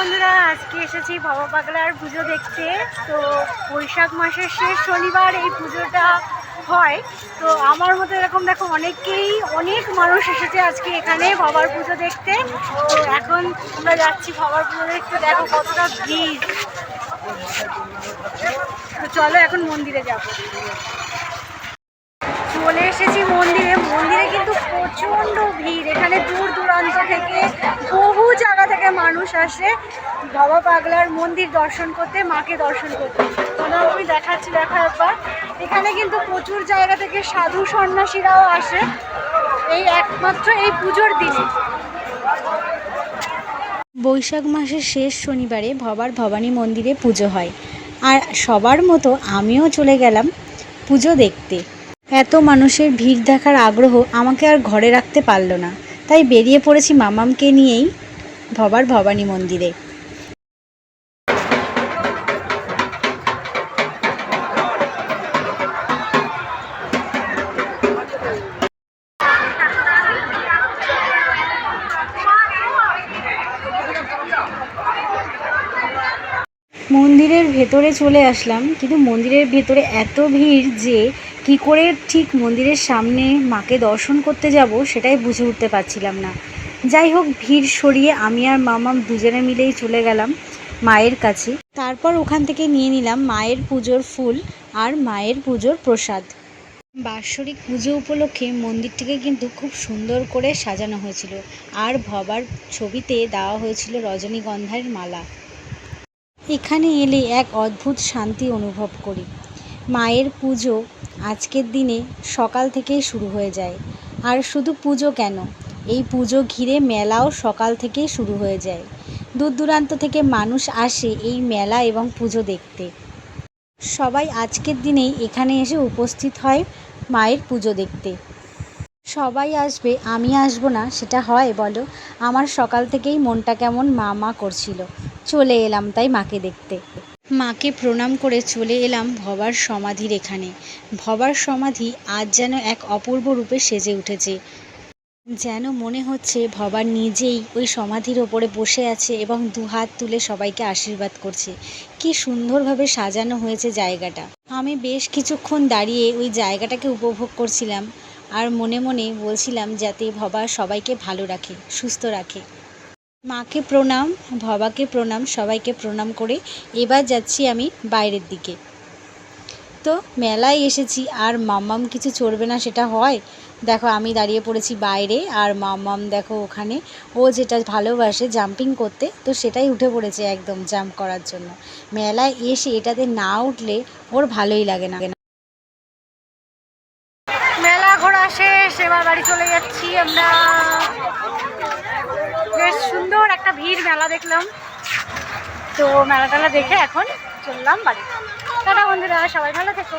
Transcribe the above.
বন্ধুরা, আজকে এসেছি বাবা পাগলার পুজো দেখতে। তো বৈশাখ মাসের শেষ শনিবার এই পুজোটা হয়। তো আমার মতো এরকম দেখো অনেকেই, অনেক মানুষ এসেছে আজকে এখানে বাবার পুজো দেখতে। তো এখন আমরা যাচ্ছি বাবার পুজো দেখতে। দেখো কতটা ভিড়। তো চলো এখন মন্দিরে যাব। চলে এসেছি মন্দিরে। মন্দিরে কিন্তু প্রচণ্ড ভিড়। এখানে দূর দূরান্ত থেকে মানুষ আসে, বাবা পাগলার মন্দির দর্শন করতে, মাকে দর্শন করতে। তোমরা আমি দেখাচ্ছি দেখা একবার এখানে কিন্তু প্রচুর জায়গা থেকে সাধু সন্ন্যাসীরাও আসে। এই একমাত্র এই পুজোর দিনে। বৈশাখ মাসের শেষ শনিবারে ভবার ভবানী মন্দিরে পুজো হয়। আর সবার মতো আমিও চলে গেলাম পুজো দেখতে। এত মানুষের ভিড় দেখার আগ্রহ আমাকে আর ঘরে রাখতে পারল না। তাই বেরিয়ে পড়েছি মামামকে নিয়েই। ভবার ভবানী মন্দিরে। মন্দিরের ভেতরে চলে আসলাম, কিন্তু মন্দিরের ভেতরে এত ভিড় যে কি করে ঠিক মন্দিরের সামনে মাকে দর্শন করতে যাব সেটাই বুঝে উঠতে পারছিলাম না। যাই হোক, ভিড় সরিয়ে আমি আর মামাম দুজনে মিলেই চলে গেলাম মায়ের কাছে। তারপর ওখান থেকে নিয়ে নিলাম মায়ের পুজোর ফুল আর মায়ের পুজোর প্রসাদ। বাৎসরিক পুজো উপলক্ষে মন্দিরটিকে কিন্তু খুব সুন্দর করে সাজানো হয়েছিল। আর ভবার ছবিতে দেওয়া হয়েছিল রজনীগন্ধার মালা। এখানে এলে এক অদ্ভুত শান্তি অনুভব করি। মায়ের পুজো আজকের দিনে সকাল থেকেই শুরু হয়ে যায়। আর শুধু পুজো কেন? এই পুজো ঘিরে মেলাও সকাল থেকেই শুরু হয়ে যায়। দূর দূরান্ত থেকে মানুষ আসে এই মেলা এবং পুজো দেখতে। সবাই আজকের দিনেই এখানে এসে উপস্থিত হয় মায়ের পুজো দেখতে। সবাই আসবে, আমি আসব না, সেটা হয়, বলো। আমার সকাল থেকেই মনটা কেমন মা মা করছিল। চলে এলাম তাই মাকে দেখতে। মাকে প্রণাম করে চলে এলাম ভবার সমাধির এখানে। ভবার সমাধি আজ যেন এক অপূর্ব রূপে সেজে উঠেছে। যেন মনে হচ্ছে ভবার নিজেই ওই সমাধির ওপরে বসে আছে এবং দু হাত তুলে সবাইকে আশীর্বাদ করছে। কি সুন্দরভাবে সাজানো হয়েছে জায়গাটা। আমি বেশ কিছুক্ষণ দাঁড়িয়ে ওই জায়গাটাকে উপভোগ করছিলাম আর মনে মনে বলছিলাম যাতে ভবা সবাইকে ভালো রাখে, সুস্থ রাখে। মাকে প্রণাম, ভবাকে প্রণাম, সবাইকে প্রণাম করে এবার যাচ্ছি আমি বাইরের দিকে। তো মেলায় এসেছি, আর মাম্মাম কিছু চড়বে না সেটা হয়? দেখো, আমি দাঁড়িয়ে পড়েছি বাইরে আর মাম্মাম দেখো ওখানে। ও যেটা ভালোবাসে জাম্পিং করতে, তো সেটাই উঠে পড়েছে একদম জাম্প করার জন্য। মেলায় এসে এটাতে না উঠলে ওর ভালোই লাগে না। মেলা ঘোরা শেষ, এবার বাড়ি চলে যাচ্ছি আমরা। বেশ সুন্দর একটা ভিড় মেলা দেখলাম। তো মেলা টেলা দেখে এখন চললাম বাড়ি। টাটা বন্ধুরা, সবাই ভালো থেকো।